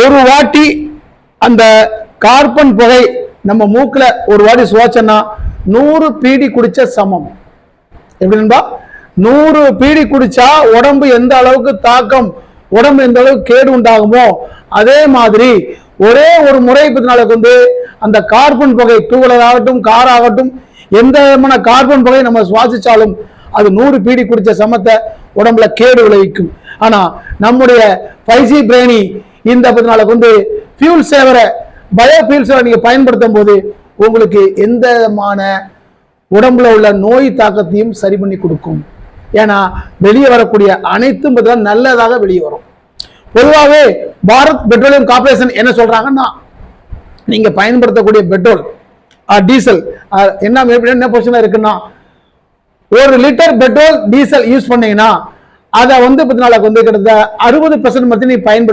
ஒரு வாட்டி அந்த கார்பன் புகை நம்ம மூக்குல ஒரு வாட்டி சுவாச்சோம்னா நூறு பீடி குடிச்ச சமம். எப்படி நண்பா? நூறு பீடி குடிச்சா உடம்பு எந்த அளவுக்கு தாக்கம் உடம்பு எந்த அளவுக்கு கேடு உண்டாகுமோ அதே மாதிரி ஒரே ஒரு முறை பத்தினால வந்து அந்த கார்பன் புகை டூ வீலர் ஆகட்டும் கார் ஆகட்டும் எந்த விதமான கார்பன் புகை நம்ம சுவாசிச்சாலும் அது நூறு பீடி குடிச்ச சமத்தை உடம்புல கேடு விளைவிக்கும். ஆனால் நம்முடைய ஃபைவ் ஜி பிரெயினி இந்த பதினால வந்து ஃபியூல் சேவரை பயோ ஃபியூல் சேவரை நீங்கள் பயன்படுத்தும் போது உங்களுக்கு எந்த விதமான உடம்புல உள்ள நோய் தாக்கத்தையும் சரி பண்ணி கொடுக்கும். ஏன்னா வெளியே வரக்கூடிய அனைத்தும் பார்த்தீங்கன்னா நல்லதாக வெளியே வரும். பொதுவாகவே பாரத் பெட்ரோலியம் கார்பரேஷன் என்ன சொல்றாங்கன்னா நீங்க பயன்படுத்தக்கூடிய பெட்ரோல் டீசல் என்ன என்ன பொசிஷன்ல இருக்குன்னா ஒரு லிட்டர் பெட்ரோல் டீசல் யூஸ் பண்ணீங்கன்னா அதை வந்து பத்தினால வந்து கிட்டத்தட்ட அறுபது பர்சன்ட் மட்டும் நீ பயன்படுத்தி